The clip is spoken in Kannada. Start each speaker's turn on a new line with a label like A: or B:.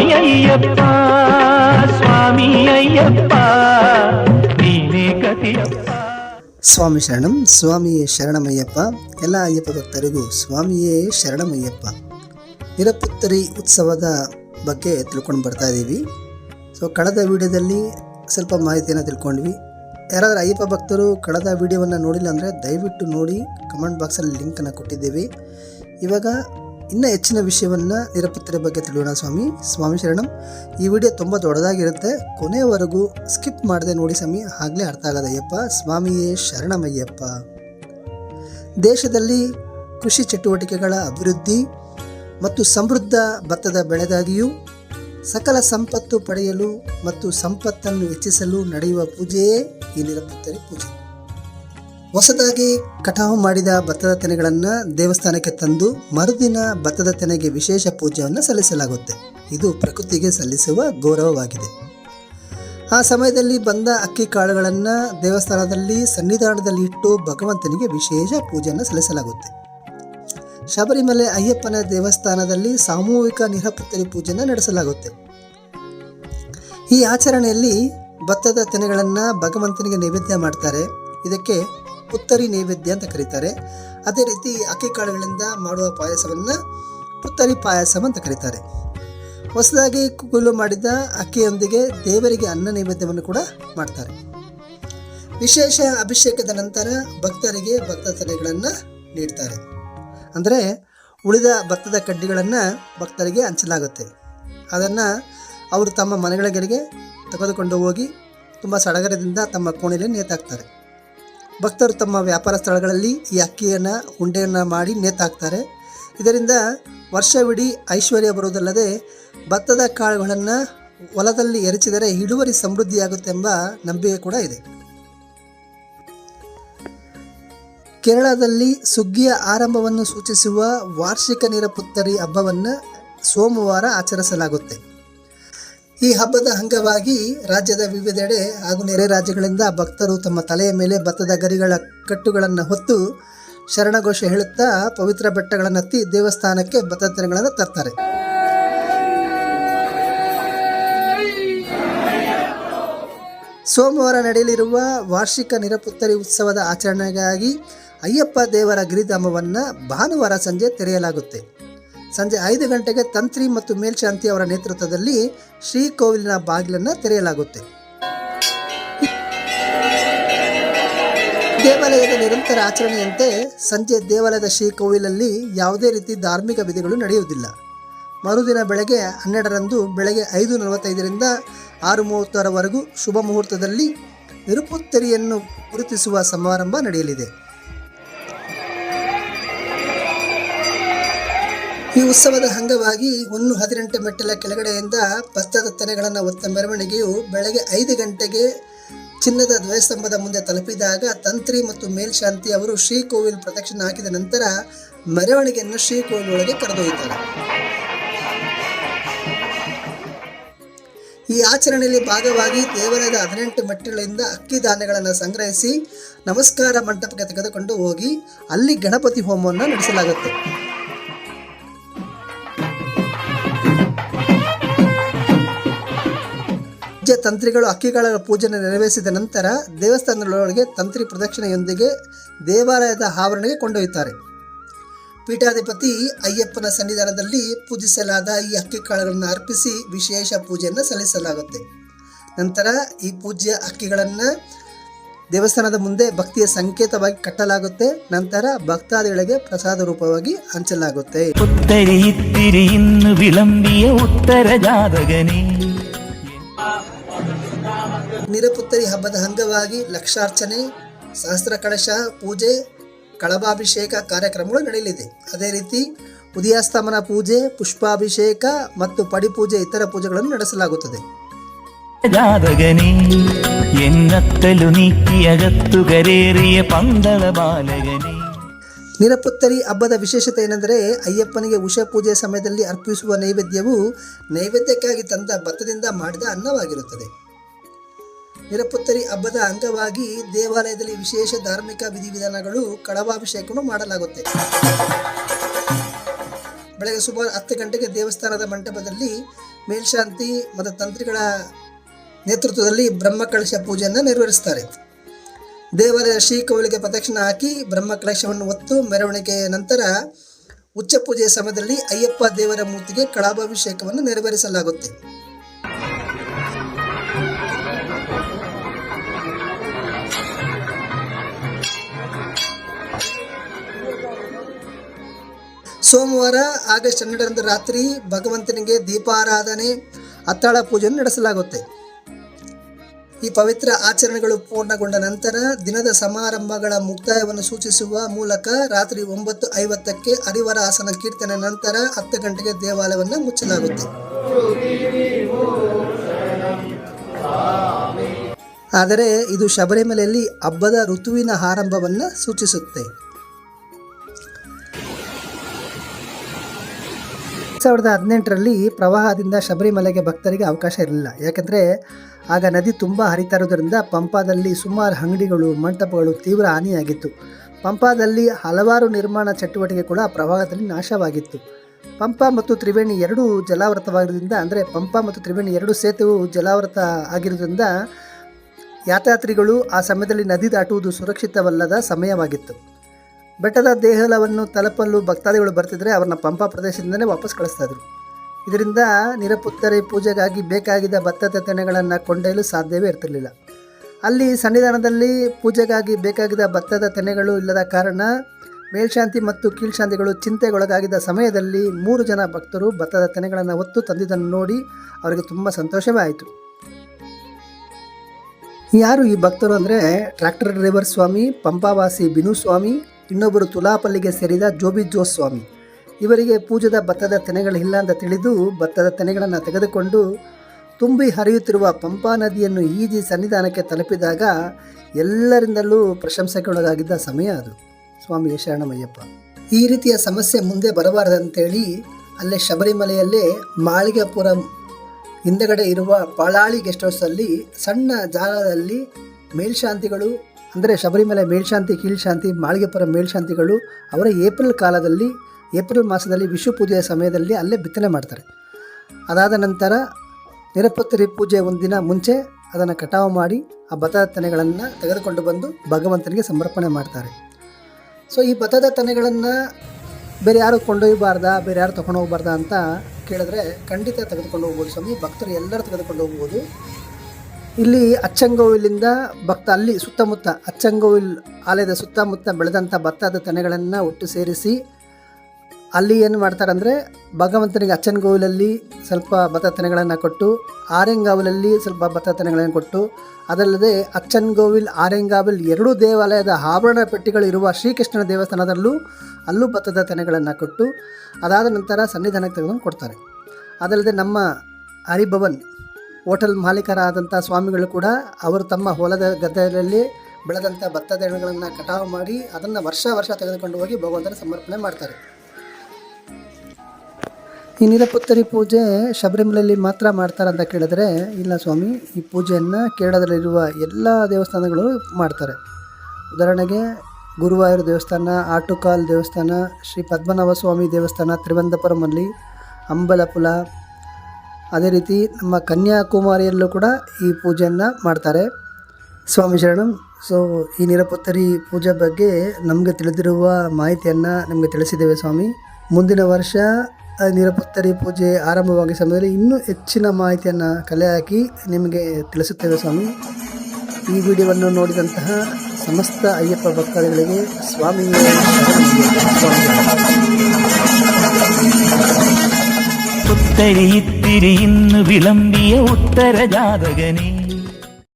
A: ಸ್ವಾಮಿ ಅಯ್ಯಪ್ಪ ಸ್ವಾಮಿ ಅಯ್ಯಪ್ಪ
B: ಸ್ವಾಮಿ ಶರಣಂ, ಸ್ವಾಮಿಯೇ ಶರಣಮಯ್ಯಪ್ಪ. ಎಲ್ಲ ಅಯ್ಯಪ್ಪ ಭಕ್ತರಿಗೂ ಸ್ವಾಮಿಯೇ ಶರಣಮಯ್ಯಪ್ಪ. ನಿರಪುತ್ತರಿ ಉತ್ಸವದ ಬಗ್ಗೆ ತಿಳ್ಕೊಂಡು ಬರ್ತಾ ಇದ್ದೀವಿ. ಸೊ ಕಳೆದ ವಿಡಿಯೋದಲ್ಲಿ ಸ್ವಲ್ಪ ಮಾಹಿತಿಯನ್ನು ತಿಳ್ಕೊಂಡ್ವಿ. ಯಾರಾದರೂ ಅಯ್ಯಪ್ಪ ಭಕ್ತರು ಕಳೆದ ವಿಡಿಯೋವನ್ನು ನೋಡಿಲ್ಲ ಅಂದರೆ ದಯವಿಟ್ಟು ನೋಡಿ, ಕಮೆಂಟ್ ಬಾಕ್ಸಲ್ಲಿ ಲಿಂಕನ್ನು ಕೊಟ್ಟಿದ್ದೀವಿ. ಇವಾಗ ಇನ್ನೂ ಹೆಚ್ಚಿನ ವಿಷಯವನ್ನು ನಿರಪತ್ತರ ಬಗ್ಗೆ ತಿಳಿಯೋಣ ಸ್ವಾಮಿ. ಸ್ವಾಮಿ ಶರಣಂ, ಈ ವಿಡಿಯೋ ತುಂಬ ದೊಡ್ಡದಾಗಿರುತ್ತೆ. ಕೊನೆಯವರೆಗೂ ಸ್ಕಿಪ್ ಮಾಡದೆ ನೋಡಿ ಸ್ವಾಮಿ, ಆಗಲೇ ಅರ್ಥ ಆಗದಯ್ಯಪ್ಪ. ಸ್ವಾಮಿಯೇ ಶರಣಮಯ್ಯಪ್ಪ. ದೇಶದಲ್ಲಿ ಕೃಷಿ ಚಟುವಟಿಕೆಗಳ ಅಭಿವೃದ್ಧಿ ಮತ್ತು ಸಮೃದ್ಧ ಭತ್ತದ ಬೆಳೆಗಾಗಿಯೂ ಸಕಲ ಸಂಪತ್ತು ಪಡೆಯಲು ಮತ್ತು ಸಂಪತ್ತನ್ನು ಹೆಚ್ಚಿಸಲು ನಡೆಯುವ ಪೂಜೆಯೇ ಈ ನಿರಪತ್ತರಿ ಪೂಜೆ. ಹೊಸದಾಗಿ ಕಟಾವು ಮಾಡಿದ ಭತ್ತದ ತೆನೆಗಳನ್ನು ದೇವಸ್ಥಾನಕ್ಕೆ ತಂದು ಮರುದಿನ ಭತ್ತದ ತೆನೆಗೆ ವಿಶೇಷ ಪೂಜೆಯನ್ನು ಸಲ್ಲಿಸಲಾಗುತ್ತೆ. ಇದು ಪ್ರಕೃತಿಗೆ ಸಲ್ಲಿಸುವ ಗೌರವವಾಗಿದೆ. ಆ ಸಮಯದಲ್ಲಿ ಬಂದ ಅಕ್ಕಿ ಕಾಳುಗಳನ್ನು ದೇವಸ್ಥಾನದಲ್ಲಿ ಸನ್ನಿಧಾನದಲ್ಲಿ ಇಟ್ಟು ಭಗವಂತನಿಗೆ ವಿಶೇಷ ಪೂಜೆಯನ್ನು ಸಲ್ಲಿಸಲಾಗುತ್ತೆ. ಶಬರಿಮಲೆ ಅಯ್ಯಪ್ಪನ ದೇವಸ್ಥಾನದಲ್ಲಿ ಸಾಮೂಹಿಕ ನಿರಪುತ್ತರಿ ಪೂಜೆಯನ್ನು ನಡೆಸಲಾಗುತ್ತೆ. ಈ ಆಚರಣೆಯಲ್ಲಿ ಭತ್ತದ ತೆನೆಗಳನ್ನು ಭಗವಂತನಿಗೆ ನೈವೇದ್ಯ ಮಾಡ್ತಾರೆ. ಇದಕ್ಕೆ ಪುತ್ತರಿ ನೈವೇದ್ಯ ಅಂತ ಕರೀತಾರೆ. ಅದೇ ರೀತಿ ಅಕ್ಕಿ ಕಾಳುಗಳಿಂದ ಮಾಡುವ ಪಾಯಸವನ್ನು ಪುತ್ತರಿ ಪಾಯಸ ಅಂತ ಕರೀತಾರೆ. ಹೊಸದಾಗಿ ಕುಗುಲು ಮಾಡಿದ ಅಕ್ಕಿಯೊಂದಿಗೆ ದೇವರಿಗೆ ಅನ್ನ ನೈವೇದ್ಯವನ್ನು ಕೂಡ ಮಾಡ್ತಾರೆ. ವಿಶೇಷ ಅಭಿಷೇಕದ ನಂತರ ಭಕ್ತರಿಗೆ ಭಕ್ತ ತಲೆಗಳನ್ನು ನೀಡ್ತಾರೆ. ಅಂದರೆ ಉಳಿದ ಭತ್ತದ ಕಡ್ಡಿಗಳನ್ನು ಭಕ್ತರಿಗೆ ಹಂಚಲಾಗುತ್ತೆ. ಅದನ್ನು ಅವರು ತಮ್ಮ ಮನೆಗಳಿಗೆ ತೆಗೆದುಕೊಂಡು ಹೋಗಿ ತುಂಬ ಸಡಗರದಿಂದ ತಮ್ಮ ಕೋಣೆಯಲ್ಲಿ ನೇತಾಕ್ತಾರೆ. ಭಕ್ತರು ತಮ್ಮ ವ್ಯಾಪಾರ ಸ್ಥಳಗಳಲ್ಲಿ ಈ ಅಕ್ಕಿಯನ್ನು, ಉಂಡೆಯನ್ನು ಮಾಡಿ ನೇತಾಕ್ತಾರೆ. ಇದರಿಂದ ವರ್ಷವಿಡೀ ಐಶ್ವರ್ಯ ಬರುವುದಲ್ಲದೆ ಭತ್ತದ ಕಾಳುಗಳನ್ನು ಹೊಲದಲ್ಲಿ ಎರಚಿದರೆ ಇಳುವರಿ ಸಮೃದ್ಧಿಯಾಗುತ್ತೆಂಬ ನಂಬಿಕೆ ಕೂಡ ಇದೆ. ಕೇರಳದಲ್ಲಿ ಸುಗ್ಗಿಯ ಆರಂಭವನ್ನು ಸೂಚಿಸುವ ವಾರ್ಷಿಕ ನಿರಪುತ್ತರಿ ಹಬ್ಬವನ್ನು ಸೋಮವಾರ ಆಚರಿಸಲಾಗುತ್ತೆ. ಈ ಹಬ್ಬದ ಅಂಗವಾಗಿ ರಾಜ್ಯದ ವಿವಿಧೆಡೆ ಹಾಗೂ ನೆರೆ ರಾಜ್ಯಗಳಿಂದ ಭಕ್ತರು ತಮ್ಮ ತಲೆಯ ಮೇಲೆ ಭತ್ತದ ಗರಿಗಳ ಕಟ್ಟುಗಳನ್ನು ಹೊತ್ತು ಶರಣಘೋಷ ಹೇಳುತ್ತಾ ಪವಿತ್ರ ಬೆಟ್ಟಗಳನ್ನು ಹತ್ತಿ ದೇವಸ್ಥಾನಕ್ಕೆ ಭತ್ತಗಳನ್ನು ತರ್ತಾರೆ. ಸೋಮವಾರ ನಡೆಯಲಿರುವ ವಾರ್ಷಿಕ ನಿರಪುತ್ತರಿ ಉತ್ಸವದ ಆಚರಣೆಗಾಗಿ ಅಯ್ಯಪ್ಪ ದೇವರ ಗಿರಿಧಾಮವನ್ನು ಭಾನುವಾರ ಸಂಜೆ ತೆರೆಯಲಾಗುತ್ತೆ. ಸಂಜೆ ಐದು ಗಂಟೆಗೆ ತಂತ್ರಿ ಮತ್ತು ಮೇಲ್ಶಾಂತಿ ಅವರ ನೇತೃತ್ವದಲ್ಲಿ ಶ್ರೀಕೋವಿಲಿನ ಬಾಗಿಲನ್ನು ತೆರೆಯಲಾಗುತ್ತೆ. ದೇವಾಲಯದ ನಿರಂತರ ಆಚರಣೆಯಂತೆ ಸಂಜೆ ದೇವಾಲಯದ ಶ್ರೀಕೋವಿಲಲ್ಲಿ ಯಾವುದೇ ರೀತಿ ಧಾರ್ಮಿಕ ವಿಧಿಗಳು ನಡೆಯುವುದಿಲ್ಲ. ಮರುದಿನ ಬೆಳಗ್ಗೆ ಹನ್ನೆರಡರಂದು ಬೆಳಗ್ಗೆ ಐದು ನಲವತ್ತೈದರಿಂದ ಆರು ಮೂವತ್ತರವರೆಗೂ ಶುಭ ಮುಹೂರ್ತದಲ್ಲಿ ನಿರುಪುತ್ತರಿಯನ್ನು ಗುರುತಿಸುವ ಸಮಾರಂಭ ನಡೆಯಲಿದೆ. ಈ ಉತ್ಸವದ ಅಂಗವಾಗಿ ಒಂದು ಹದಿನೆಂಟು ಮೆಟ್ಟಲ ಕೆಳಗಡೆಯಿಂದ ಭತ್ತದ ತೆನೆಗಳನ್ನು ಹೊತ್ತ ಮೆರವಣಿಗೆಯು ಬೆಳಗ್ಗೆ ಐದು ಗಂಟೆಗೆ ಚಿನ್ನದ ಧ್ವಜಸ್ತಂಭದ ಮುಂದೆ ತಲುಪಿದಾಗ ತಂತ್ರಿ ಮತ್ತು ಮೇಲ್ಶಾಂತಿ ಅವರು ಶ್ರೀಕೋವಿಲ್ ಪ್ರದಕ್ಷಿಣೆ ಹಾಕಿದ ನಂತರ ಮೆರವಣಿಗೆಯನ್ನು ಶ್ರೀಕೋವಿಲ್ ಒಳಗೆ ಕರೆದೊಯ್ತಾರೆ ಈ ಆಚರಣೆಯಲ್ಲಿ ಭಾಗವಾಗಿ ದೇವಾಲಯದ ಹದಿನೆಂಟು ಮೆಟ್ಟಿಲಿಂದ ಅಕ್ಕಿ ಧಾನ್ಯಗಳನ್ನು ಸಂಗ್ರಹಿಸಿ ನಮಸ್ಕಾರ ಮಂಟಪಕ್ಕೆ ತೆಗೆದುಕೊಂಡು ಹೋಗಿ ಅಲ್ಲಿ ಗಣಪತಿ ಹೋಮವನ್ನು ನಡೆಸಲಾಗುತ್ತೆ. ಪೂಜ್ಯ ತಂತ್ರಿಗಳು ಅಕ್ಕಿಗಳ ಪೂಜೆಯನ್ನು ನೆರವೇರಿಸಿದ ನಂತರ ದೇವಸ್ಥಾನದೊಳಗೆ ತಂತ್ರಿ ಪ್ರದಕ್ಷಿಣೆಯೊಂದಿಗೆ ದೇವಾಲಯದ ಆವರಣೆಗೆ ಕೊಂಡೊಯ್ಯುತ್ತಾರೆ. ಪೀಠಾಧಿಪತಿ ಅಯ್ಯಪ್ಪನ ಸನ್ನಿಧಾನದಲ್ಲಿ ಪೂಜಿಸಲಾದ ಈ ಅಕ್ಕಿ ಕಾಳುಗಳನ್ನು ಅರ್ಪಿಸಿ ವಿಶೇಷ ಪೂಜೆಯನ್ನು ಸಲ್ಲಿಸಲಾಗುತ್ತೆ. ನಂತರ ಈ ಪೂಜ್ಯ ಅಕ್ಕಿಗಳನ್ನು ದೇವಸ್ಥಾನದ ಮುಂದೆ ಭಕ್ತಿಯ ಸಂಕೇತವಾಗಿ ಕಟ್ಟಲಾಗುತ್ತೆ. ನಂತರ ಭಕ್ತಾದಿಗಳಿಗೆ ಪ್ರಸಾದ ರೂಪವಾಗಿ ಹಂಚಲಾಗುತ್ತೆ.
A: ಇತ್ತಿರಿ ಇನ್ನು ವಿಳಂಬಿಯ ಉತ್ತರ ಜಾದಗನೇ.
B: ನಿರಪುತ್ತರಿ ಹಬ್ಬದ ಅಂಗವಾಗಿ ಲಕ್ಷಾರ್ಚನೆ ಸಹಸ್ರ ಕಳಶ ಪೂಜೆ ಕಳಭಾಭಿಷೇಕ ಕಾರ್ಯಕ್ರಮಗಳು ನಡೆಯಲಿದೆ. ಅದೇ ರೀತಿ ಉದಯಾಸ್ತಮನ ಪೂಜೆ ಪುಷ್ಪಾಭಿಷೇಕ ಮತ್ತು ಪಡಿಪೂಜೆ ಇತರ ಪೂಜೆಗಳನ್ನು ನಡೆಸಲಾಗುತ್ತದೆ. ನಿರಪುತ್ತರಿ ಹಬ್ಬದ ವಿಶೇಷತೆ ಏನೆಂದರೆ ಅಯ್ಯಪ್ಪನಿಗೆ ಉಷ ಪೂಜೆ ಸಮಯದಲ್ಲಿ ಅರ್ಪಿಸುವ ನೈವೇದ್ಯವು ನೈವೇದ್ಯಕ್ಕಾಗಿ ತಂದ ಭತ್ತದಿಂದ ಮಾಡಿದ ಅನ್ನವಾಗಿರುತ್ತದೆ. ನಿರಪುತ್ತರಿ ಹಬ್ಬದ ಅಂಗವಾಗಿ ದೇವಾಲಯದಲ್ಲಿ ವಿಶೇಷ ಧಾರ್ಮಿಕ ವಿಧಿವಿಧಾನಗಳು ಕಳವಾಭಿಷೇಕವನ್ನು ಮಾಡಲಾಗುತ್ತೆ. ಬೆಳಗ್ಗೆ ಸುಮಾರು ಹತ್ತು ಗಂಟೆಗೆ ದೇವಸ್ಥಾನದ ಮಂಟಪದಲ್ಲಿ ಮೇಲ್ಶಾಂತಿ ಮತ್ತು ತಂತ್ರಿಗಳ ನೇತೃತ್ವದಲ್ಲಿ ಬ್ರಹ್ಮಕಲಶ ಪೂಜೆಯನ್ನು ನೆರವೇರಿಸ್ತಾರೆ ದೇವಾಲಯದ ಶ್ರೀಕೌಲಿಗೆ ಪ್ರದಕ್ಷಿಣ ಹಾಕಿ ಬ್ರಹ್ಮಕಲಶವನ್ನು ಹೊತ್ತು ಮೆರವಣಿಗೆಯ ನಂತರ ಉಚ್ಚ ಪೂಜೆಯ ಸಮಯದಲ್ಲಿ ಅಯ್ಯಪ್ಪ ದೇವರ ಮೂರ್ತಿಗೆ ಕಳಾಭಾಭಿಷೇಕವನ್ನು ನೆರವೇರಿಸಲಾಗುತ್ತೆ. ಸೋಮವಾರ ಆಗಸ್ಟ್ ಹನ್ನೆರಡರಂದು ರಾತ್ರಿ ಭಗವಂತನಿಗೆ ದೀಪಾರಾಧನೆ, ಅತ್ತಾಳ ಪೂಜೆಯನ್ನು ನಡೆಸಲಾಗುತ್ತೆ. ಈ ಪವಿತ್ರ ಆಚರಣೆಗಳು ಪೂರ್ಣಗೊಂಡ ನಂತರ ದಿನದ ಸಮಾರಂಭಗಳ ಮುಕ್ತಾಯವನ್ನು ಸೂಚಿಸುವ ಮೂಲಕ ರಾತ್ರಿ ಒಂಬತ್ತು ಐವತ್ತಕ್ಕೆ ಹರಿವರ ಆಸನ ಕೀರ್ತನೆ ನಂತರ ಹತ್ತು ಗಂಟೆಗೆ ದೇವಾಲಯವನ್ನು ಮುಚ್ಚಲಾಗುತ್ತೆ. ಆದರೆ ಇದು ಶಬರಿಮಲೆಯಲ್ಲಿ ಹಬ್ಬದ ಋತುವಿನ ಆರಂಭವನ್ನು ಸೂಚಿಸುತ್ತೆ. ಸಾವಿರದ ಹದಿನೆಂಟರಲ್ಲಿ ಪ್ರವಾಹದಿಂದ ಶಬರಿಮಲೆಗೆ ಭಕ್ತರಿಗೆ ಅವಕಾಶ ಇರಲಿಲ್ಲ. ಯಾಕೆಂದರೆ ಆಗ ನದಿ ತುಂಬ ಹರಿತಾ ಇರೋದರಿಂದ ಪಂಪಾದಲ್ಲಿ ಸುಮಾರು ಅಂಗಡಿಗಳು, ಮಂಟಪಗಳು ತೀವ್ರ ಹಾನಿಯಾಗಿತ್ತು. ಪಂಪಾದಲ್ಲಿ ಹಲವಾರು ನಿರ್ಮಾಣ ಚಟುವಟಿಕೆ ಕೂಡ ಪ್ರವಾಹದಲ್ಲಿ ನಾಶವಾಗಿತ್ತು. ಪಂಪ ಮತ್ತು ತ್ರಿವೇಣಿ ಎರಡೂ ಜಲಾವೃತವಾಗಿರೋದ್ರಿಂದ ಅಂದರೆ ಪಂಪ ಮತ್ತು ತ್ರಿವೇಣಿ ಎರಡು ಸೇತುವು ಜಲಾವೃತ ಆಗಿರೋದ್ರಿಂದ ಯಾತ್ರಾತ್ರಿಗಳು ಆ ಸಮಯದಲ್ಲಿ ನದಿ ದಾಟುವುದು ಸುರಕ್ಷಿತವಲ್ಲದ ಸಮಯವಾಗಿತ್ತು. ಬೆಟ್ಟದ ದೇಹಲವನ್ನು ತಲುಪಲು ಭಕ್ತಾದಿಗಳು ಬರ್ತಿದ್ರೆ ಅವ್ರನ್ನ ಪಂಪ ಪ್ರದೇಶದಿಂದಲೇ ವಾಪಸ್ ಕಳಿಸ್ತಾ ಇದ್ರು. ಇದರಿಂದ ನಿರಪುತ್ತರಿ ಪೂಜೆಗಾಗಿ ಬೇಕಾಗಿದ್ದ ಭತ್ತದ ತೆನೆಗಳನ್ನು ಕೊಂಡೊಯ್ಯಲು ಸಾಧ್ಯವೇ ಇರ್ತಿರಲಿಲ್ಲ. ಅಲ್ಲಿ ಸನ್ನಿಧಾನದಲ್ಲಿ ಪೂಜೆಗಾಗಿ ಬೇಕಾಗಿದ್ದ ಭತ್ತದ ತೆನೆಗಳು ಇಲ್ಲದ ಕಾರಣ ಮೇಲ್ಶಾಂತಿ ಮತ್ತು ಕೀಳ್ಶಾಂತಿಗಳು ಚಿಂತೆಗೊಳಗಾಗಿದ್ದ ಸಮಯದಲ್ಲಿ ಮೂರು ಜನ ಭಕ್ತರು ಭತ್ತದ ತೆನೆಗಳನ್ನು ಹೊತ್ತು ತಂದಿದ್ದನ್ನು ನೋಡಿ ಅವರಿಗೆ ತುಂಬ ಸಂತೋಷವೇ ಆಯಿತು. ಯಾರು ಈ ಭಕ್ತರು ಅಂದರೆ ಟ್ರ್ಯಾಕ್ಟರ್ ಡ್ರೈವರ್ ಸ್ವಾಮಿ, ಪಂಪಾವಾಸಿ ಬಿನು ಸ್ವಾಮಿ ಇನ್ನೊಬ್ಬರು ತುಲಾಪಲ್ಲಿಗೆ ಸೇರಿದ ಜೋಬಿ ಜೋಸ್ವಾಮಿ ಸ್ವಾಮಿ ಇವರಿಗೆ ಪೂಜದ ಭತ್ತದ ತೆನೆಗಳಿಲ್ಲ ಅಂತ ತಿಳಿದು ಭತ್ತದ ತೆನೆಗಳನ್ನು ತೆಗೆದುಕೊಂಡು ತುಂಬಿ ಹರಿಯುತ್ತಿರುವ ಪಂಪಾ ನದಿಯನ್ನು ಈಜಿ ಸನ್ನಿಧಾನಕ್ಕೆ ತಲುಪಿದಾಗ ಎಲ್ಲರಿಂದಲೂ ಪ್ರಶಂಸೆಗೊಳಗಾಗಿದ್ದ ಸಮಯ ಅದು. ಸ್ವಾಮಿ ಶರಣಮಯ್ಯಪ್ಪ. ಈ ರೀತಿಯ ಸಮಸ್ಯೆ ಮುಂದೆ ಬರಬಾರದಂತೇಳಿ ಅಲ್ಲೇ ಶಬರಿಮಲೆಯಲ್ಲೇ ಮಾಳಿಗೆಪುರಂ ಹಿಂದಗಡೆ ಇರುವ ಪಾಳಾಳಿ ಗೆಸ್ಟ್ ಹೌಸಲ್ಲಿ ಸಣ್ಣ ಜಾಗದಲ್ಲಿ ಮೇಲ್ಶಾಂತಿಗಳು ಅಂದರೆ ಶಬರಿಮಲೆ ಮೇಲ್ಶಾಂತಿ, ಕೀಳ್ಶಾಂತಿ, ಮಾಳಿಗೆಪುರ ಮೇಲ್ಶಾಂತಿಗಳು ಅವರ ಏಪ್ರಿಲ್ ಕಾಲದಲ್ಲಿ, ಏಪ್ರಿಲ್ ಮಾಸದಲ್ಲಿ ವಿಶ್ವ ಪೂಜೆಯ ಸಮಯದಲ್ಲಿ ಅಲ್ಲೇ ಬಿತ್ತನೆ ಮಾಡ್ತಾರೆ. ಅದಾದ ನಂತರ ನಿರಪತ್ತರಿ ಪೂಜೆ ಒಂದಿನ ಮುಂಚೆ ಅದನ್ನು ಕಟಾವು ಮಾಡಿ ಆ ಭತ್ತದ ತೆನೆಗಳನ್ನು ತೆಗೆದುಕೊಂಡು ಬಂದು ಭಗವಂತನಿಗೆ ಸಮರ್ಪಣೆ ಮಾಡ್ತಾರೆ. ಸೊ ಈ ಭತ್ತದ ತೆನೆಗಳನ್ನು ಬೇರೆ ಯಾರು ಕೊಂಡೊಯ್ಯಬಾರ್ದಾ, ಬೇರೆ ಯಾರು ತೊಗೊಂಡು ಹೋಗ್ಬಾರ್ದಾ ಅಂತ ಕೇಳಿದ್ರೆ ಖಂಡಿತ ತೆಗೆದುಕೊಂಡು ಹೋಗ್ಬೋದು ಸ್ವಾಮಿ. ಭಕ್ತರು ಎಲ್ಲರೂ ತೆಗೆದುಕೊಂಡು ಹೋಗ್ಬೋದು. ಇಲ್ಲಿ ಅಚ್ಚಂಗೋವಿಲಿಂದ ಭಕ್ತ, ಅಲ್ಲಿ ಸುತ್ತಮುತ್ತ ಅಚ್ಚಂಗೋವಿಲ್ ಆಲಯದ ಸುತ್ತಮುತ್ತ ಬೆಳೆದಂಥ ಭತ್ತದ ತೆನೆಗಳನ್ನು ಒಟ್ಟು ಸೇರಿಸಿ, ಅಲ್ಲಿ ಏನು ಮಾಡ್ತಾರೆ ಅಂದರೆ ಭಗವಂತನಿಗೆ ಅಚ್ಚನಗೋವಿಲಲ್ಲಿ ಸ್ವಲ್ಪ ಭತ್ತ ತೆನೆಗಳನ್ನು ಕೊಟ್ಟು ಆರೆಂಗಾವಲಲ್ಲಿ ಸ್ವಲ್ಪ ಭತ್ತ ತೆನೆಗಳನ್ನು ಕೊಟ್ಟು, ಅದಲ್ಲದೆ ಅಚ್ಚನಗೋವಿಲ್ ಆರೆಂಗಾವಿಲ್ ಎರಡೂ ದೇವಾಲಯದ ಆಭರಣ ಪೆಟ್ಟಿಗಳು ಇರುವ ಶ್ರೀಕೃಷ್ಣನ ದೇವಸ್ಥಾನದಲ್ಲೂ ಅಲ್ಲೂ ಭತ್ತದ ತೆನೆಗಳನ್ನು ಕೊಟ್ಟು, ಅದಾದ ನಂತರ ಸನ್ನಿಧಾನಕ್ಕೆ ತೆಗೆದುಕೊಂಡು ಕೊಡ್ತಾರೆ. ಅದಲ್ಲದೆ ನಮ್ಮ ಹರಿಭವನ್ ಹೋಟೆಲ್ ಮಾಲೀಕರಾದಂಥ ಸ್ವಾಮಿಗಳು ಕೂಡ ಅವರು ತಮ್ಮ ಹೊಲದ ಗದ್ದೆಯಲ್ಲಿ ಬೆಳೆದಂಥ ಭತ್ತದ ಹಣ್ಣುಗಳನ್ನು ಕಟಾವು ಮಾಡಿ ಅದನ್ನು ವರ್ಷ ವರ್ಷ ತೆಗೆದುಕೊಂಡು ಹೋಗಿ ಭಗವಂತನ ಸಮರ್ಪಣೆ ಮಾಡ್ತಾರೆ. ಈ ನಿರಪುತ್ತರಿ ಪೂಜೆ ಶಬರಿಮಲೆಯಲ್ಲಿ ಮಾತ್ರ ಮಾಡ್ತಾರೆ ಅಂತ ಕೇಳಿದ್ರೆ, ಇಲ್ಲ ಸ್ವಾಮಿ, ಈ ಪೂಜೆಯನ್ನು ಕೇರಳದಲ್ಲಿರುವ ಎಲ್ಲ ದೇವಸ್ಥಾನಗಳು ಮಾಡ್ತಾರೆ. ಉದಾಹರಣೆಗೆ ಗುರುವಾಯೂರು ದೇವಸ್ಥಾನ, ಆಟುಕಾಲ್ ದೇವಸ್ಥಾನ, ಶ್ರೀ ಪದ್ಮನಾಭ ಸ್ವಾಮಿ ದೇವಸ್ಥಾನ ತ್ರಿವಂತಪುರಮಲ್ಲಿ ಅಂಬಲಪುಲ ಅದೇ ರೀತಿ ನಮ್ಮ ಕನ್ಯಾಕುಮಾರಿಯಲ್ಲೂ ಕೂಡ ಈ ಪೂಜೆಯನ್ನು ಮಾಡ್ತಾರೆ. ಸ್ವಾಮಿ ಶರಣಂ ಸೊ ಈ ನಿರಪುತ್ತರಿ ಪೂಜೆ ಬಗ್ಗೆ ನಮಗೆ ತಿಳಿದಿರುವ ಮಾಹಿತಿಯನ್ನು ನಿಮಗೆ ತಿಳಿಸಿದ್ದೇವೆ ಸ್ವಾಮಿ. ಮುಂದಿನ ವರ್ಷ ನಿರಪುತ್ತರಿ ಪೂಜೆ ಆರಂಭವಾಗಿ ಸಮಯದಲ್ಲಿ ಇನ್ನೂ ಹೆಚ್ಚಿನ ಮಾಹಿತಿಯನ್ನು ಕಲೆ ಹಾಕಿ ನಿಮಗೆ ತಿಳಿಸುತ್ತೇವೆ ಸ್ವಾಮಿ. ಈ ವಿಡಿಯೋವನ್ನು ನೋಡಿದಂತಹ ಸಮಸ್ತ ಅಯ್ಯಪ್ಪ ಭಕ್ತಾದಿಗಳಿಗೆ ಸ್ವಾಮಿ.
A: ഉത്തരിയിത്തിരി ഇന്ന് വിളമ്പിയ ഉത്തരജാതകനേ.